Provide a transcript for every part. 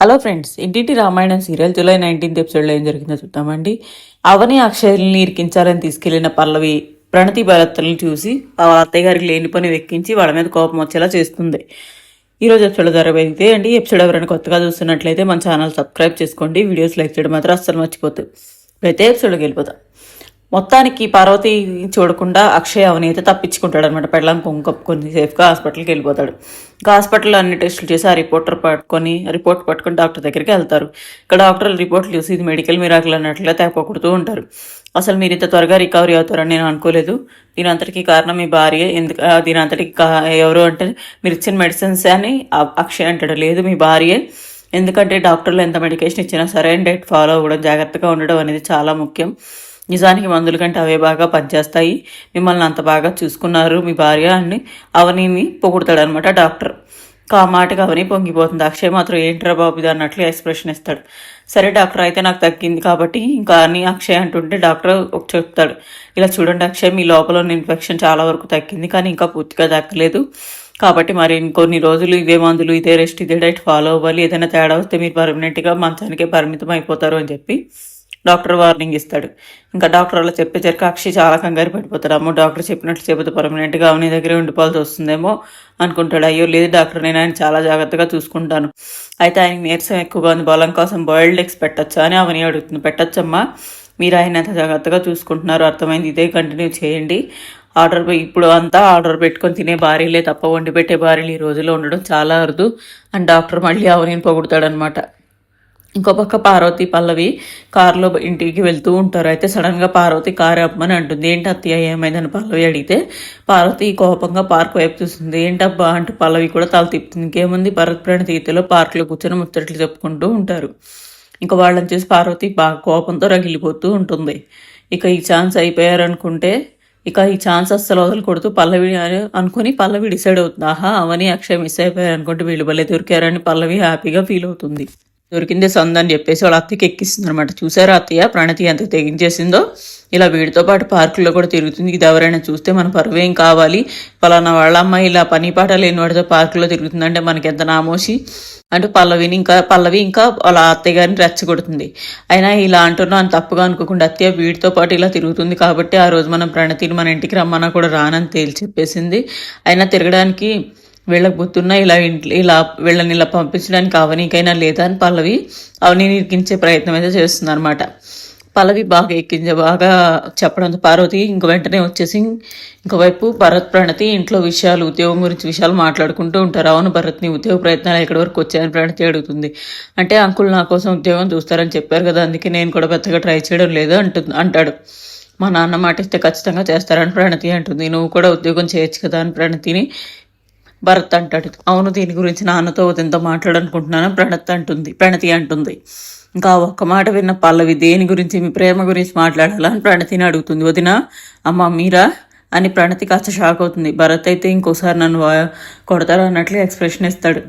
Hello friends ఇంటింటి Ramayanam serial July nineteenth ఎపిసోడ్లో ఏం జరిగిందో చూద్దామండి. అవని అక్షయల్ని ఇరికించాలని తీసుకెళ్ళిన పల్లవి ప్రణతి భరత్లను చూసి ఆ అత్తయ్య గారికి లేని పని వెక్కించి వాళ్ళ మీద కోపం వచ్చేలా చేస్తుంది. ఈ రోజు ఎపిసోడ్ జరగబోయితే అండి. ఎపిసోడ్ ఎవరైనా కొత్తగా చూస్తున్నట్లయితే మన ఛానల్ సబ్స్క్రైబ్ చేసుకోండి. వీడియోస్ లైక్ చేయడం మాత్రం అస్సలు మర్చిపోతుంది అయితే ఎపిసోడ్కి వెళ్ళిపోతాం మొత్తానికి పార్వతి చూడకుండా అక్షయ్ అవని అయితే తప్పించుకుంటాడు అనమాట పెళ్ళం కుంకప్పుకొని సేఫ్గా హాస్పిటల్కి వెళ్ళిపోతాడు. ఇంకా హాస్పిటల్లో అన్ని టెస్టులు చేసి ఆ రిపోర్టర్ పట్టుకొని రిపోర్ట్ పట్టుకొని డాక్టర్ దగ్గరికి వెళ్తారు. ఇక్కడ డాక్టర్ రిపోర్ట్లు చూసి ఇది మెడికల్ మిరాకులు అన్నట్లుగా తేపకూడుతూ ఉంటారు. అసలు మీరు ఇంత త్వరగా రికవరీ అవుతారని నేను అనుకోలేదు. దీని అంతటికీ కారణం మీ భార్య. ఎందుకు దీని అంతటికి కా- ఎవరు అంటే మీరు ఇచ్చిన మెడిసిన్స్ అని అక్షయ్ అంటాడు. లేదు మీ భార్యే. ఎందుకంటే డాక్టర్లు ఎంత మెడికేషన్ ఇచ్చినా సరైన డైట్ ఫాలో అవ్వడం జాగ్రత్తగా ఉండడం అనేది చాలా ముఖ్యం. నిజానికి మందుల కంటే అవే బాగా పనిచేస్తాయి. మిమ్మల్ని అంత బాగా చూసుకున్నారు మీ భార్య అని అవనిని పొగుడతాడు అనమాట డాక్టర్. ఆ మాటకి అవని పొంగిపోతుంది. అక్షయ్ మాత్రం ఏంట్రా బాబు ఇది అన్నట్లు ఎక్స్ప్రెషన్ ఇస్తాడు. సరే డాక్టర్ అయితే నాకు తగ్గింది కాబట్టి ఇంకా అని అక్షయ్ అంటుంటే డాక్టర్ ఒక చెప్తాడు. ఇలా చూడండి అక్షయ్ మీ లోపల ఉన్న ఇన్ఫెక్షన్ చాలా వరకు తగ్గింది కానీ ఇంకా పూర్తిగా తగ్గలేదు. కాబట్టి మరి ఇంకొన్ని రోజులు ఇదే మందులు ఇదే రెస్ట్ ఇదే డైట్ ఫాలో అవ్వాలి. ఏదైనా తేడా వస్తే మీరు పర్మనెంట్గా మంచానికే పరిమితం అయిపోతారు అని చెప్పి డాక్టర్ వార్నింగ్ ఇస్తాడు. ఇంకా డాక్టర్ అలా చెప్పేసరికి అక్షయ్ చాలా కంగారు పడిపోతాడు. అమ్మో డాక్టర్ చెప్పినట్లు చెబుతూ పర్మనెంట్గా అవని దగ్గరే ఉండిపోవాల్సి వస్తుందేమో అనుకుంటాడు. అయ్యో లేదు డాక్టర్ నేను ఆయన చాలా జాగ్రత్తగా చూసుకుంటాను. అయితే ఆయనకి నీరసం ఎక్కువగా ఉంది. బలం కోసం బాయిల్డ్ ఎగ్స్ పెట్టచ్చా అని అవని అడుగుతుంది. పెట్టచ్చమ్మా. మీరు ఆయన ఎంత జాగ్రత్తగా చూసుకుంటున్నారు. అర్థమైంది. ఇదే కంటిన్యూ చేయండి. ఆర్డర్ ఇప్పుడు అంతా ఆర్డర్ పెట్టుకొని తినే భార్యలే తప్ప వండి పెట్టే భార్యలు ఈ రోజుల్లో ఉండడం చాలా అరుదు. అండ్ డాక్టర్ మళ్ళీ అవనిని పొగుడతాడనమాట ఇంకో పక్క పార్వతి పల్లవి కారులో ఇంటికి వెళ్తూ ఉంటారు. అయితే సడన్గా పార్వతి కారు అమ్మని అంటుంది. ఏంటి అత్తయ్య ఏమైందని? పల్లవి అడిగితే పార్వతి కోపంగా పార్క్ వైపు చూస్తుంది. ఏంటబ్బా? అంటూ పల్లవి కూడా తల తిప్పుతుంది. ఇంకేముంది? భరత్ ప్రణతి ఈతలో పార్క్లో కూర్చొని ముచ్చట్లు చెప్పుకుంటూ ఉంటారు. ఇంకా వాళ్ళని చూసి పార్వతి బాగా కోపంతో రగిలిపోతూ ఉంటుంది. ఇక ఈ ఛాన్స్ అయిపోయారనుకుంటే ఇక ఈ ఛాన్స్ అస్సలు వదలకూడదు. పల్లవి అని అనుకుని పల్లవి డిసైడ్ అవుతుంది. ఆహా అవని అక్షయ్ మిస్ అయిపోయారు అనుకుంటే వీళ్ళు భలే దొరికారని పల్లవి హ్యాపీగా ఫీల్ అవుతుంది. దొరికిందే సందని అని చెప్పేసి వాళ్ళ అత్తయ్యకి ఎక్కిస్తుంది అనమాట చూసారా అత్తయ్య? ప్రణతి ఎంత తెగించేసిందో. ఇలా వీడితో పాటు పార్కులో కూడా తిరుగుతుంది. ఇది ఎవరైనా చూస్తే మన పరువేం కావాలి? పలానా వాళ్ళ అమ్మాయి ఇలా పని పాట లేని వాడితో పార్కులో తిరుగుతుందంటే మనకి ఎంత నామోషి? అంటూ పల్లవిని ఇంకా పల్లవి ఇంకా వాళ్ళ అత్తయ్య గారిని రెచ్చగొడుతుంది. అయినా ఇలా అంటున్నా అని తప్పుగా అనుకోకుండా అత్తయ్య వీడితో పాటు ఇలా తిరుగుతుంది కాబట్టి ఆ రోజు మనం ప్రణతిని మన ఇంటికి రమ్మన్నా కూడా రానని తేల్చి చెప్పేసింది. అయినా తిరగడానికి వెళ్ళకపోతున్నా ఇలా ఇంట్లో ఇలా వీళ్ళని ఇలా పంపించడానికి అవనీకైనా లేదా అని పల్లవి అవనీని ఇరికించే ప్రయత్నం అయితే చేస్తుంది అనమాట పల్లవి బాగా ఎక్కించే బాగా చెప్పడంతో పార్వతి ఇంక వెంటనే వచ్చేసి ఇంకోవైపు భరత్ ప్రణతి ఇంట్లో విషయాలు ఉద్యోగం గురించి విషయాలు మాట్లాడుకుంటూ ఉంటారు. అవును భరత్ని ఉద్యోగ ప్రయత్నాలు ఎక్కడి వరకు వచ్చాయని ప్రణతి అడుగుతుంది. అంటే అంకుల్ నా కోసం ఉద్యోగం చూస్తారని చెప్పారు కదా అందుకే నేను కూడా పెద్దగా ట్రై చేయడం లేదు అంటు అంటాడు. మా నాన్న మాట ఇస్తే ఖచ్చితంగా చేస్తారని ప్రణతి అంటుంది. నువ్వు కూడా ఉద్యోగం చేయొచ్చు కదా అని ప్రణతిని భరత్ అంటాడు. అవును దీని గురించి నాన్నతో ఉదయంతో మాట్లాడాలనుకుంటున్నాను? ప్రణత్ అంటుంది. ప్రణతి అంటుంది. ఇంకా ఒక్క మాట విన్న పల్లవి దేని గురించి మీ ప్రేమ గురించి మాట్లాడాలా అని ప్రణతిని అడుగుతుంది. వదిన అమ్మ మీరా? అని ప్రణతి కాస్త షాక్ అవుతుంది. భరత్ అయితే ఇంకోసారి నన్ను కొడతారు అన్నట్లు ఎక్స్ప్రెషన్ ఇస్తాడు.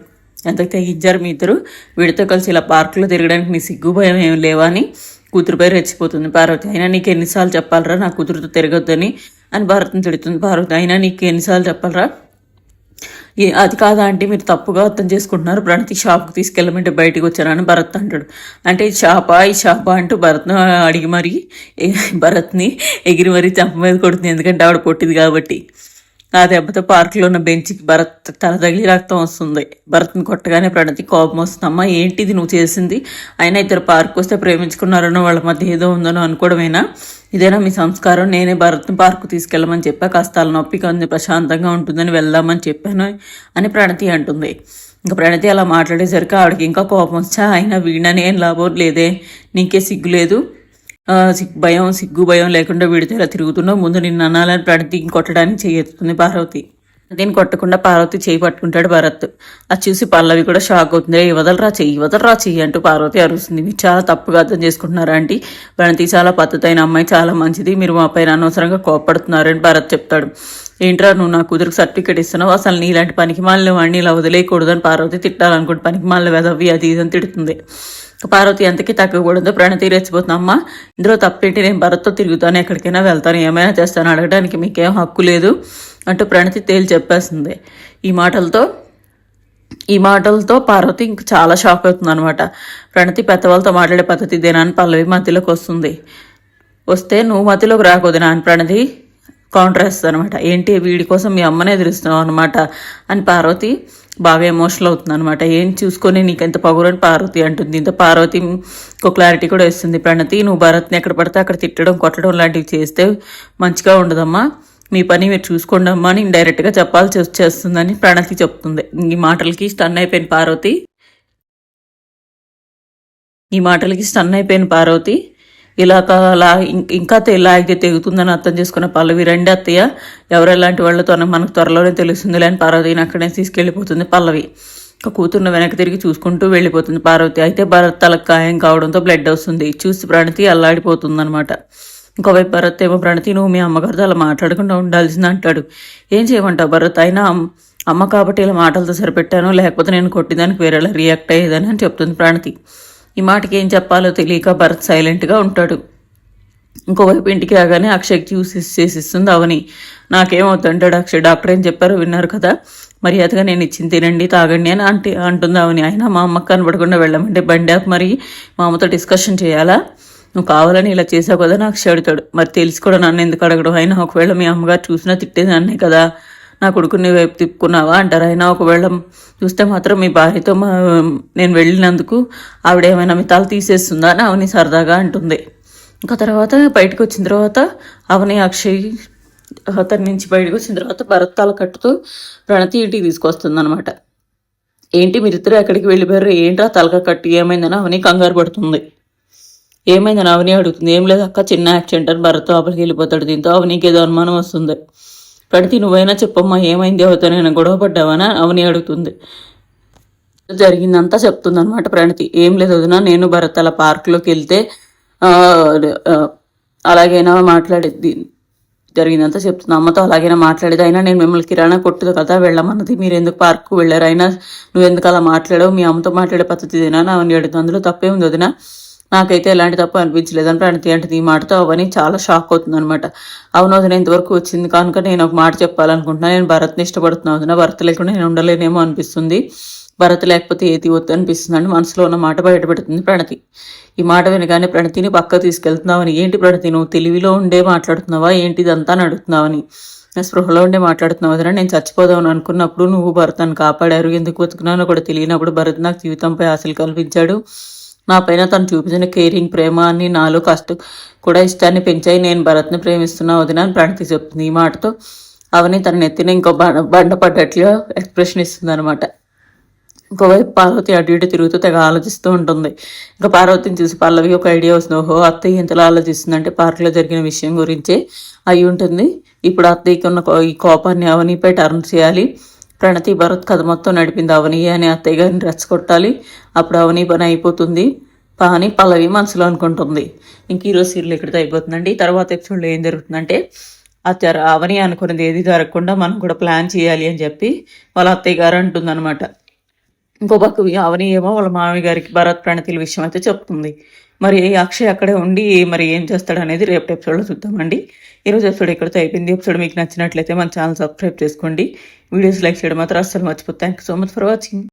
ఎంత తెగించారు మీ ఇద్దరు వీడితో కలిసి ఇలా పార్కులో తిరగడానికి నీ సిగ్గు భయం ఏం లేవా అని కూతురుపై రెచ్చిపోతుంది. పార్వతి అయినా నీకు ఎన్నిసార్లు చెప్పాలరా? నా కూతురుతో తిరగొద్దని అని భరత్ని తిడుతుంది. పార్వతి అయినా నీకు ఎన్నిసార్లు చెప్పాలరా? అది కాదా అంటే మీరు తప్పుగా అర్థం చేసుకుంటున్నారు. ప్రణతి షాప్కి తీసుకెళ్ళమంటే బయటకు వచ్చానని భరత్ అంటాడు. అంటే ఈ షాపా ఈ షాపా అంటూ భరత్ను అడిగి మరి భరత్ని ఎగిరి మరీ చంప మీద కొడుతుంది. ఎందుకంటే ఆవిడ పొట్టిది కాబట్టి. నా దెబ్బతో పార్కులో ఉన్న బెంచ్కి భరత్ తల తగిలి రక్తం వస్తుంది. భరత్ని కొట్టగానే ప్రణతి కోపం వస్తుంది. ఏంటి ఏంటిది నువ్వు చేసింది? అయినా ఇద్దరు పార్క్ వస్తే ప్రేమించుకున్నారనో వాళ్ళ మధ్య ఏదో ఉందనో అనుకోవడమేనా? ఇదేనా మీ సంస్కారం? నేనే భరత్ని పార్కు తీసుకెళ్ళమని చెప్పా. కాస్త నొప్పి కొంచెం ప్రశాంతంగా ఉంటుందని వెళ్దామని చెప్పాను అని ప్రణతి అంటుంది. ఇంకా ప్రణతి అలా మాట్లాడేసరికి ఆవిడకి ఇంకా కోపం వచ్చా అయినా వీణని ఏం లాభం లేదే? నీకే సిగ్గు లేదు? సిగ్గు భయం సిగ్గు భయం లేకుండా వీడితో ఇలా తిరుగుతున్నావు. ముందు నిన్ను అనాలని ప్రణతి కొట్టడానికి చేయెత్తుతుంది పార్వతి. దీన్ని కొట్టకుండా పార్వతి చేయి పట్టుకుంటాడు భరత్. అది చూసి పల్లవి కూడా షాక్ అవుతుంది. "రేయ్, వదలరా చెయ్యి వదలరా చెయ్యి అంటూ పార్వతి అరుస్తుంది. మీరు చాలా తప్పుగా అర్థం చేసుకుంటున్నారా ఆంటీ? ప్రణతి చాలా పద్ధతైన అమ్మాయి చాలా మంచిది. మీరు మా పైన అనవసరంగా కోపడుతున్నారని భరత్ చెప్తాడు. ఏంట్రా నువ్వు నా కూతురికి సర్టిఫికేట్ ఇస్తున్నావు? అసలు నీ ఇలాంటి పనికి మాలిన వాడిని ఇలా వదిలేయకూడదని పార్వతి తిట్టాలనుకుంటే పనికి మాలిన వెదవి అది ఇది అని తిడుతుంది. పార్వతి ఎంతకీ తగ్గకూడదు ప్రణతి రెచ్చిపోతుంది అమ్మ ఇందులో తప్పేంటి? నేను భరత్తో తిరుగుతాను ఎక్కడికైనా వెళ్తాను ఏమైనా చేస్తాను అడగడానికి మీకేం హక్కు లేదు అంటూ ప్రణతి తేలి చెప్పేస్తుంది. ఈ మాటలతో ఈ మాటలతో పార్వతి ఇంక చాలా షాక్ అవుతుంది అనమాట ప్రణతి పెద్దవాళ్ళతో మాట్లాడే పద్ధతి ఇదేనా అని పల్లవి మధ్యలోకి వస్తుంది. వస్తే నువ్వు మధ్యలోకి రాకూడదు నాన్న ప్రణతి. కౌంటర్ వేస్తుంది అనమాట ఏంటి వీడి కోసం మీ అమ్మనే ఎదురుస్తున్నావు అనమాట అని పార్వతి బాగా ఎమోషనల్ అవుతుంది అనమాట ఏం చూసుకొని నీకు ఎంత పగురని పార్వతి అంటుంది. ఇంత పార్వతి ఒక క్లారిటీ కూడా ఇస్తుంది. ప్రణతి నువ్వు భరత్ని ఎక్కడ పడితే అక్కడ తిట్టడం కొట్టడం లాంటివి చేస్తే మంచిగా ఉండదమ్మా. మీ పని మీరు చూసుకోండి అమ్మా. అని డైరెక్ట్గా చెప్పాల్సి వచ్చేస్తుందని ప్రణతి చెప్తుంది. ఈ మాటలకి స్టన్ అయిపోయిన పార్వతి ఈ మాటలకి స్టన్ అయిపోయిన పార్వతి ఇలా అలా ఇంకా ఇలా అయితే తెగుతుందని అర్థం చేసుకున్న పల్లవి రండి అత్తయ్య ఎవరు ఎలాంటి వాళ్ళతో మనకు త్వరలోనే తెలుస్తుంది లేని పార్వతిని అక్కడే తీసుకెళ్ళిపోతుంది పల్లవి. ఒక కూతుర్ని వెనక్కి తిరిగి చూసుకుంటూ వెళ్ళిపోతుంది పార్వతి. అయితే భరత్ తలకు గాయం కావడంతో బ్లడ్ వస్తుంది. చూసి ప్రణతి అల్లాడిపోతుంది అనమాట ఇంకోవైపు భరత్ ఏమో ప్రణతి నువ్వు మీ అమ్మగారితో అలా మాట్లాడకుండా ఉండాల్సింది అంటాడు. ఏం చేయమంటావు భరత్? అయినా అమ్మ కాబట్టి ఇలా మాటలతో సరిపెట్టాను లేకపోతే నేను కొట్టిదానికి వేరేలా రియాక్ట్ అయ్యేదని అని చెప్తుంది ప్రణతి. ఈ మాటకి ఏం చెప్పాలో తెలియక భరత్ సైలెంట్గా ఉంటాడు. ఇంకోవైపు ఇంటికి రాగానే అక్షయ్కి చూసి చేసిస్తుంది అవని. నాకేమవుతుంటాడు అక్షయ్? డాక్టర్ ఏం చెప్పారు విన్నారు కదా? మర్యాదగా నేను ఇచ్చింది తినండి తాగండి అని అంటే అంటుంది అవని. అయినా మా అమ్మకి కనబడకుండా వెళ్ళమంటే బండి ఆపి మరి. మా అమ్మతో డిస్కషన్ చేయాలా? నువ్వు కావాలని ఇలా చేసావు కదా నాకు అడుగుతాడు. మరి తెలిసి కూడా నన్ను ఎందుకు అడగడం? అయినా ఒకవేళ మీ అమ్మగారు చూసినా తిట్టేది అన్నే కదా? నా కొడుకుని వైపు తిప్పుకున్నావా అంటారు. అయినా ఒకవేళ చూస్తే మాత్రం మీ భార్యతో మా నేను వెళ్ళినందుకు ఆవిడ ఏమైనా మితాలు తీసేస్తుందా అని అవని సరదాగా అంటుంది. ఇంకా తర్వాత బయటకు వచ్చిన తర్వాత అవని అక్షయ్ అతని నుంచి బయటకు వచ్చిన తర్వాత భరత్ తల కట్టుతూ ప్రణతి ఇంటికి తీసుకొస్తుందనమాట ఏంటి మీరిద్దరు ఎక్కడికి వెళ్ళిపోయారు? ఏంట్రా తలక కట్టి? ఏమైందని అవని కంగారు పడుతుంది. ఏమైందని అవని అడుగుతుంది. ఏం లేదు అక్క చిన్న యాక్సిడెంట్ అని భరత్ లోపలికి వెళ్ళిపోతాడు. దీంతో అవనికి ఏదో అనుమానం వస్తుంది. ప్రణతి నువ్వైనా చెప్పమ్మా ఏమైంది అవుతా నేను గొడవ పడ్డావనా అవని అడుగుతుంది. జరిగిందంతా చెప్తుంది అనమాట ప్రణతి. ఏం లేదు వదిన నేను భరత్ అలా పార్క్లోకి వెళ్తే అలాగైనా మాట్లాడేది జరిగిందంతా చెప్తుంది. అమ్మతో అలాగైనా మాట్లాడేది అయినా నేను మిమ్మల్ని కిరాణా కొట్టుదు కదా వెళ్ళమన్నది. మీరు ఎందుకు పార్క్కు వెళ్ళారు? అయినా నువ్వు ఎందుకు అలా మాట్లాడావు? మీ అమ్మతో మాట్లాడే పద్ధతి తినా అని అడుగుతుంది. అందులో తప్పే ఉంది నాకైతే ఎలాంటి తప్పు అనిపించలేదు. అని ప్రణతి అంటే ఈ మాటతో అవని చాలా షాక్ అవుతుంది అనమాట అవును వదిన ఇంతవరకు వచ్చింది. కనుక నేను ఒక మాట చెప్పాలనుకుంటున్నా. నేను భరత్ని ఇష్టపడుతున్నాను వదిన. భరత్ లేకుండా నేను ఉండలేనేమో అనిపిస్తుంది. భరత్ లేకపోతే ఏది వద్దు అనిపిస్తుంది. అని మనసులో ఉన్న మాట బయటపెడుతుంది ప్రణతి. ఈ మాట వినగానే ప్రణతిని పక్క తీసుకెళ్తున్నావని. ఏంటి ప్రణతి నువ్వు తెలివిలో ఉండే మాట్లాడుతున్నావా? ఏంటి ఇదంతా అని అడుగుతున్నావని. స్పృహలో ఉండే మాట్లాడుతున్నావు వదిన. నేను చచ్చిపోదామని అనుకున్నప్పుడు నువ్వు భరత్ని కాపాడారు. ఎందుకు బతుకున్నానో కూడా తెలియనప్పుడు భరత్ నాకు జీవితంపై ఆశలు కల్పించాడు. నా పైన తను చూపించిన కేరింగ్ ప్రేమ అని నాలో కష్టం కూడా ఇష్టాన్ని పెంచాయి. నేను భరత్ని ప్రేమిస్తున్నా వదిన అని ప్రణతి చెప్తుంది ఈ మాటతో అవని తన నెత్తిన ఇంకో బండ బండ పడ్డట్లుగా ఎక్స్ప్రెషన్ ఇస్తుంది అనమాట ఇంకోవైపు పార్వతి అటు ఇటు తిరుగుతూ తెగ ఆలోచిస్తూ ఉంటుంది. ఇంకా పార్వతిని చూసి పల్లవి ఒక ఐడియా వస్తుంది. ఓహో అత్తయ్య ఇంతలా ఆలోచిస్తుందంటే పార్కులో జరిగిన విషయం గురించే అయి ఉంటుంది. ఇప్పుడు అత్తయ్యకి ఉన్న ఈ కోపాన్ని అవనిపై టర్న్ చేయాలి. ప్రణతి భరత్ కథ మొత్తం నడిపింది అవని అని అత్తయ్య గారిని రెచ్చగొట్టాలి. అప్పుడు అవని పని అయిపోతుంది. పా- అని పల్లవి మనసులో అనుకుంటుంది. ఇంక ఈరోజు సీరియల్ ఇక్కడితో అయిపోతుందండి. తర్వాత ఎపిసోడ్లో ఏం జరుగుతుందంటే ఆ అవని అనుకున్నది ఏది జరగకుండా మనం కూడా ప్లాన్ చేయాలి అని చెప్పి వాళ్ళ అత్తయ్య గారు అంటుందన్నమాట. ఇంకో పక్క అవని ఏమో వాళ్ళ మామయ్య గారికి భరత్ ప్రణతిల విషయం అయితే చెప్తుంది. మరి అక్షయ్ అక్కడే ఉండి మరి ఏం చేస్తాడు అనేది రేపు ఎపిసోడ్లో చూద్దామండి. ఈరోజు ఎపిసోడ్ ఇక్కడితో అయిపోయింది. ఎపిసోడ్ మీకు నచ్చినట్లయితే మన ఛానల్ సబ్స్క్రైబ్ చేసుకోండి. వీడియోస్ లైక్ చేయడం మాత్రం అస్సలు మర్చిపోతే thank you so much for watching